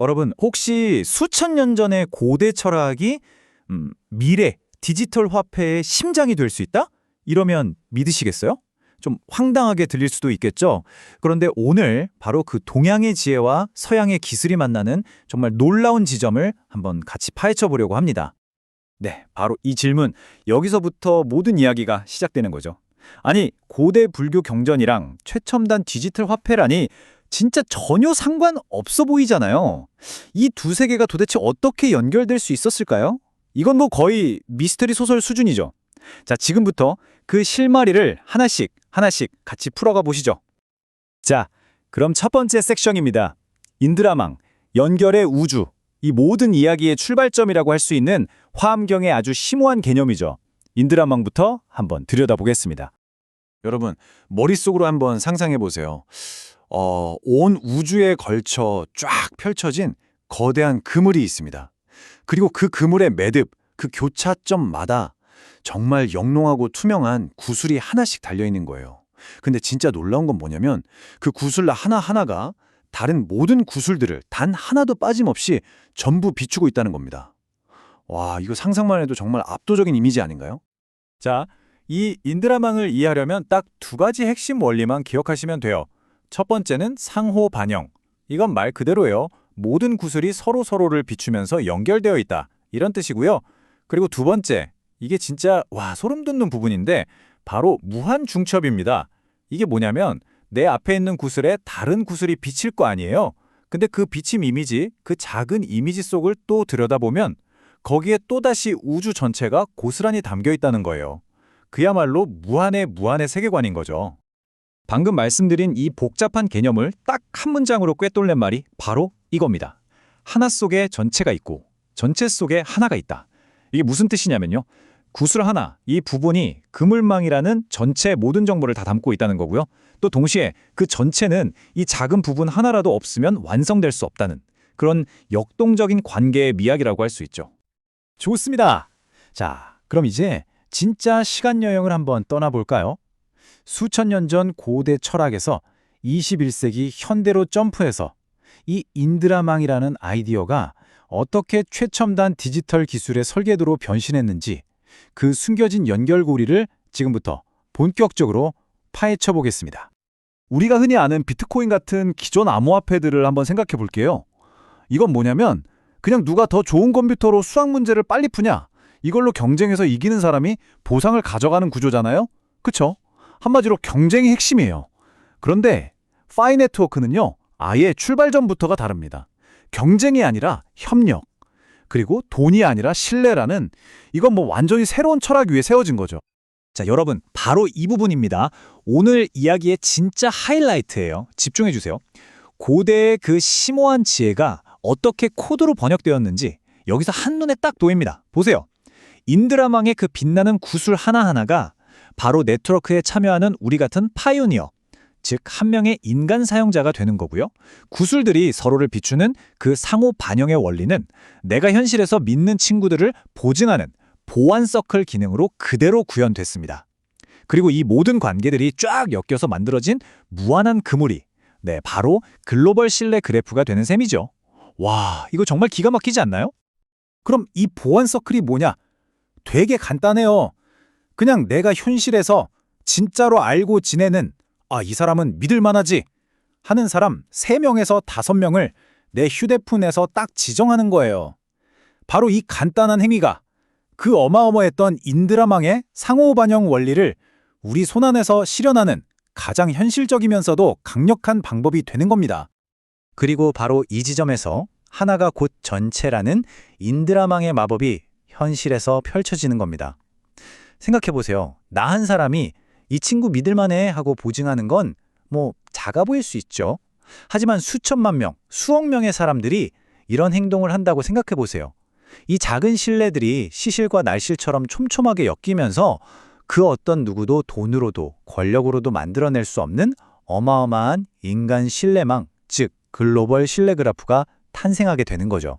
여러분, 혹시 수천 년 전의 고대 철학이 음, 미래 디지털 화폐의 심장이 될 수 있다? 이러면 믿으시겠어요? 좀 황당하게 들릴 수도 있겠죠. 그런데 오늘 바로 그 동양의 지혜와 서양의 기술이 만나는 정말 놀라운 지점을 한번 같이 파헤쳐 보려고 합니다. 네, 바로 이 질문. 여기서부터 모든 이야기가 시작되는 거죠. 아니, 고대 불교 경전이랑 최첨단 디지털 화폐라니 진짜 전혀 상관없어 보이잖아요. 이 두 세계가 도대체 어떻게 연결될 수 있었을까요? 이건 뭐 거의 미스터리 소설 수준이죠. 자, 지금부터 그 실마리를 하나씩 하나씩 같이 풀어가 보시죠. 자, 그럼 첫 번째 섹션입니다. 인드라망, 연결의 우주. 이 모든 이야기의 출발점이라고 할 수 있는 화엄경의 아주 심오한 개념이죠. 인드라망부터 한번 들여다보겠습니다. 여러분, 머릿속으로 한번 상상해 보세요. 어, 온 우주에 걸쳐 쫙 펼쳐진 거대한 그물이 있습니다. 그리고 그 그물의 매듭, 그 교차점마다 정말 영롱하고 투명한 구슬이 하나씩 달려 있는 거예요. 근데 진짜 놀라운 건 뭐냐면 그 구슬 하나하나가 다른 모든 구슬들을 단 하나도 빠짐없이 전부 비추고 있다는 겁니다. 와, 이거 상상만 해도 정말 압도적인 이미지 아닌가요? 자, 이 인드라망을 이해하려면 딱 두 가지 핵심 원리만 기억하시면 돼요. 첫 번째는 상호 반영. 이건 말 그대로예요. 모든 구슬이 서로 서로를 비추면서 연결되어 있다. 이런 뜻이고요. 그리고 두 번째, 이게 진짜 와 소름 돋는 부분인데 바로 무한 중첩입니다. 이게 뭐냐면 내 앞에 있는 구슬에 다른 구슬이 비칠 거 아니에요. 근데 그 비침 이미지, 그 작은 이미지 속을 또 들여다보면 거기에 또다시 우주 전체가 고스란히 담겨 있다는 거예요. 그야말로 무한의 무한의 세계관인 거죠. 방금 말씀드린 이 복잡한 개념을 딱 한 문장으로 꿰뚫는 말이 바로 이겁니다. 하나 속에 전체가 있고 전체 속에 하나가 있다. 이게 무슨 뜻이냐면요. 구슬 하나, 이 부분이 그물망이라는 전체 모든 정보를 다 담고 있다는 거고요. 또 동시에 그 전체는 이 작은 부분 하나라도 없으면 완성될 수 없다는 그런 역동적인 관계의 미학이라고 할 수 있죠. 좋습니다. 자, 그럼 이제 진짜 시간 여행을 한번 떠나볼까요? 수천 년 전 고대 철학에서 21세기 현대로 점프해서 이 인드라망이라는 아이디어가 어떻게 최첨단 디지털 기술의 설계도로 변신했는지 그 숨겨진 연결고리를 지금부터 본격적으로 파헤쳐 보겠습니다. 우리가 흔히 아는 비트코인 같은 기존 암호화폐들을 한번 생각해 볼게요. 이건 뭐냐면 그냥 누가 더 좋은 컴퓨터로 수학 문제를 빨리 푸냐 이걸로 경쟁해서 이기는 사람이 보상을 가져가는 구조잖아요. 그쵸? 한마디로 경쟁이 핵심이에요. 그런데 파이 네트워크는요. 아예 출발 전부터가 다릅니다. 경쟁이 아니라 협력. 그리고 돈이 아니라 신뢰라는 이건 뭐 완전히 새로운 철학 위에 세워진 거죠. 자, 여러분, 바로 이 부분입니다. 오늘 이야기의 진짜 하이라이트예요. 집중해 주세요. 고대의 그 심오한 지혜가 어떻게 코드로 번역되었는지 여기서 한눈에 딱 보입니다. 보세요. 인드라망의 그 빛나는 구슬 하나하나가 바로 네트워크에 참여하는 우리 같은 파이오니어, 즉 한 명의 인간 사용자가 되는 거고요. 구슬들이 서로를 비추는 그 상호 반영의 원리는 내가 현실에서 믿는 친구들을 보증하는 보안 서클 기능으로 그대로 구현됐습니다. 그리고 이 모든 관계들이 쫙 엮여서 만들어진 무한한 그물이 네, 바로 글로벌 신뢰 그래프가 되는 셈이죠. 와, 이거 정말 기가 막히지 않나요? 그럼 이 보안 서클이 뭐냐? 되게 간단해요. 그냥 내가 현실에서 진짜로 알고 지내는 아, 이 사람은 믿을 만하지 하는 사람 3명에서 5명을 내 휴대폰에서 딱 지정하는 거예요. 바로 이 간단한 행위가 그 어마어마했던 인드라망의 상호 반영 원리를 우리 손안에서 실현하는 가장 현실적이면서도 강력한 방법이 되는 겁니다. 그리고 바로 이 지점에서 하나가 곧 전체라는 인드라망의 마법이 현실에서 펼쳐지는 겁니다. 생각해 보세요. 나 한 사람이 이 친구 믿을만해 하고 보증하는 건 뭐 작아 보일 수 있죠. 하지만 수천만 명, 수억 명의 사람들이 이런 행동을 한다고 생각해 보세요. 이 작은 신뢰들이 시실과 날실처럼 촘촘하게 엮이면서 그 어떤 누구도 돈으로도 권력으로도 만들어낼 수 없는 어마어마한 인간 신뢰망, 즉 글로벌 신뢰 그래프가 탄생하게 되는 거죠.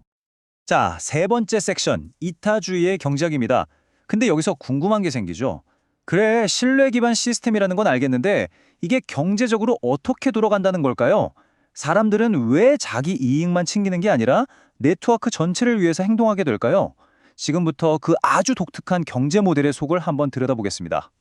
자, 세 번째 섹션, 이타주의의 경작입니다. 근데 여기서 궁금한 게 생기죠. 그래, 신뢰 기반 시스템이라는 건 알겠는데 이게 경제적으로 어떻게 돌아간다는 걸까요? 사람들은 왜 자기 이익만 챙기는 게 아니라 네트워크 전체를 위해서 행동하게 될까요? 지금부터 그 아주 독특한 경제 모델의 속을 한번 들여다보겠습니다.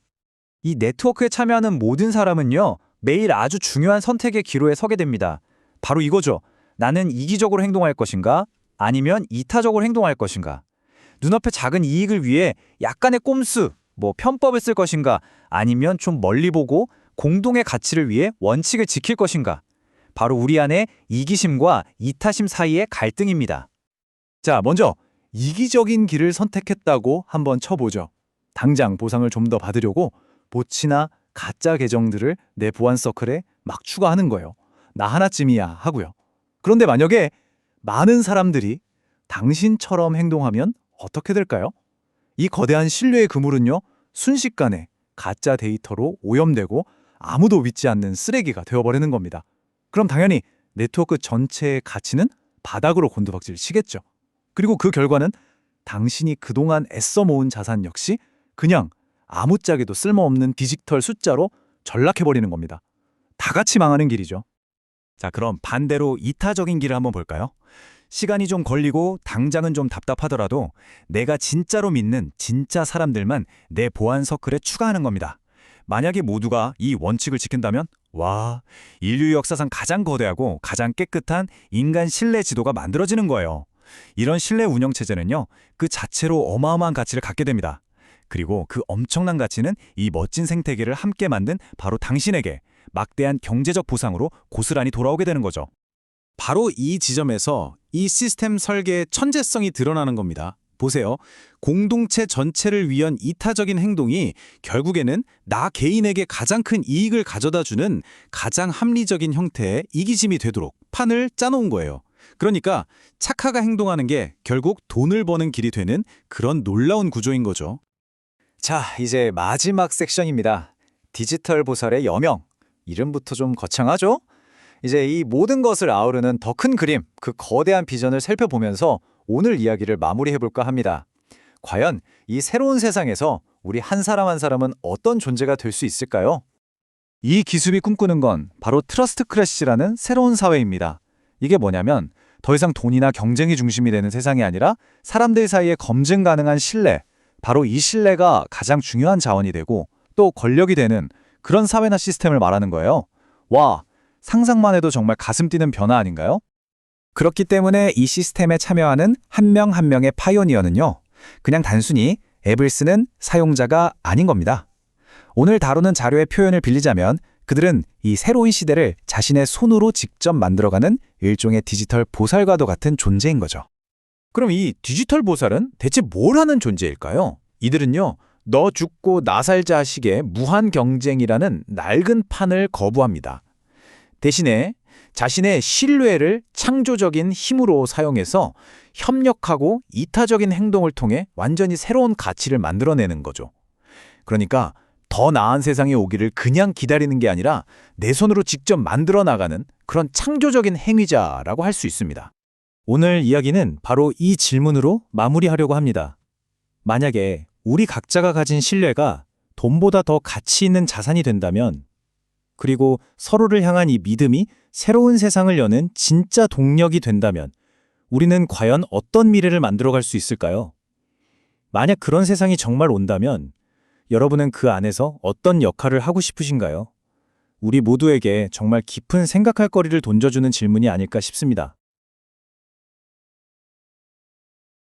이 네트워크에 참여하는 모든 사람은요, 매일 아주 중요한 선택의 기로에 서게 됩니다. 바로 이거죠. 나는 이기적으로 행동할 것인가? 아니면 이타적으로 행동할 것인가? 눈앞의 작은 이익을 위해 약간의 꼼수, 뭐 편법을 쓸 것인가? 아니면 좀 멀리 보고 공동의 가치를 위해 원칙을 지킬 것인가? 바로 우리 안에 이기심과 이타심 사이의 갈등입니다. 자, 먼저 이기적인 길을 선택했다고 한번 쳐보죠. 당장 보상을 좀 더 받으려고 보치나 가짜 계정들을 내 보안 서클에 막 추가하는 거예요. 나 하나쯤이야 하고요. 그런데 만약에 많은 사람들이 당신처럼 행동하면 어떻게 될까요? 이 거대한 신뢰의 그물은요, 순식간에 가짜 데이터로 오염되고 아무도 믿지 않는 쓰레기가 되어버리는 겁니다. 그럼 당연히 네트워크 전체의 가치는 바닥으로 곤두박질 치겠죠. 그리고 그 결과는 당신이 그동안 애써 모은 자산 역시 그냥 아무짝에도 쓸모없는 디지털 숫자로 전락해버리는 겁니다. 다 같이 망하는 길이죠. 자, 그럼 반대로 이타적인 길을 한번 볼까요? 시간이 좀 걸리고 당장은 좀 답답하더라도 내가 진짜로 믿는 진짜 사람들만 내 보안 서클에 추가하는 겁니다. 만약에 모두가 이 원칙을 지킨다면 와, 인류 역사상 가장 거대하고 가장 깨끗한 인간 신뢰 지도가 만들어지는 거예요. 이런 신뢰 운영 체제는요. 그 자체로 어마어마한 가치를 갖게 됩니다. 그리고 그 엄청난 가치는 이 멋진 생태계를 함께 만든 바로 당신에게 막대한 경제적 보상으로 고스란히 돌아오게 되는 거죠. 바로 이 지점에서 이 시스템 설계의 천재성이 드러나는 겁니다. 보세요. 공동체 전체를 위한 이타적인 행동이 결국에는 나 개인에게 가장 큰 이익을 가져다 주는 가장 합리적인 형태의 이기심이 되도록 판을 짜놓은 거예요. 그러니까 착하가 행동하는 게 결국 돈을 버는 길이 되는 그런 놀라운 구조인 거죠. 자, 이제 마지막 섹션입니다. 디지털 보살의 여명. 이름부터 좀 거창하죠? 이제 이 모든 것을 아우르는 더 큰 그림, 그 거대한 비전을 살펴보면서 오늘 이야기를 마무리해볼까 합니다. 과연 이 새로운 세상에서 우리 한 사람 한 사람은 어떤 존재가 될 수 있을까요? 이 기술이 꿈꾸는 건 바로 트러스트 크래시라는 새로운 사회입니다. 이게 뭐냐면 더 이상 돈이나 경쟁이 중심이 되는 세상이 아니라 사람들 사이에 검증 가능한 신뢰, 바로 이 신뢰가 가장 중요한 자원이 되고 또 권력이 되는 그런 사회나 시스템을 말하는 거예요. 와, 상상만 해도 정말 가슴 뛰는 변화 아닌가요? 그렇기 때문에 이 시스템에 참여하는 한명한 명의 파이오니어는요, 그냥 단순히 앱을 쓰는 사용자가 아닌 겁니다. 오늘 다루는 자료의 표현을 빌리자면 그들은 이 새로운 시대를 자신의 손으로 직접 만들어가는 일종의 디지털 보살과도 같은 존재인 거죠. 그럼 이 디지털 보살은 대체 뭘 하는 존재일까요? 이들은요, 너 죽고 나 살자 식의 무한 경쟁이라는 낡은 판을 거부합니다. 대신에 자신의 신뢰를 창조적인 힘으로 사용해서 협력하고 이타적인 행동을 통해 완전히 새로운 가치를 만들어내는 거죠. 그러니까 더 나은 세상이 오기를 그냥 기다리는 게 아니라 내 손으로 직접 만들어 나가는 그런 창조적인 행위자라고 할 수 있습니다. 오늘 이야기는 바로 이 질문으로 마무리하려고 합니다. 만약에 우리 각자가 가진 신뢰가 돈보다 더 가치 있는 자산이 된다면, 그리고 서로를 향한 이 믿음이 새로운 세상을 여는 진짜 동력이 된다면, 우리는 과연 어떤 미래를 만들어갈 수 있을까요? 만약 그런 세상이 정말 온다면, 여러분은 그 안에서 어떤 역할을 하고 싶으신가요? 우리 모두에게 정말 깊은 생각할 거리를 던져주는 질문이 아닐까 싶습니다.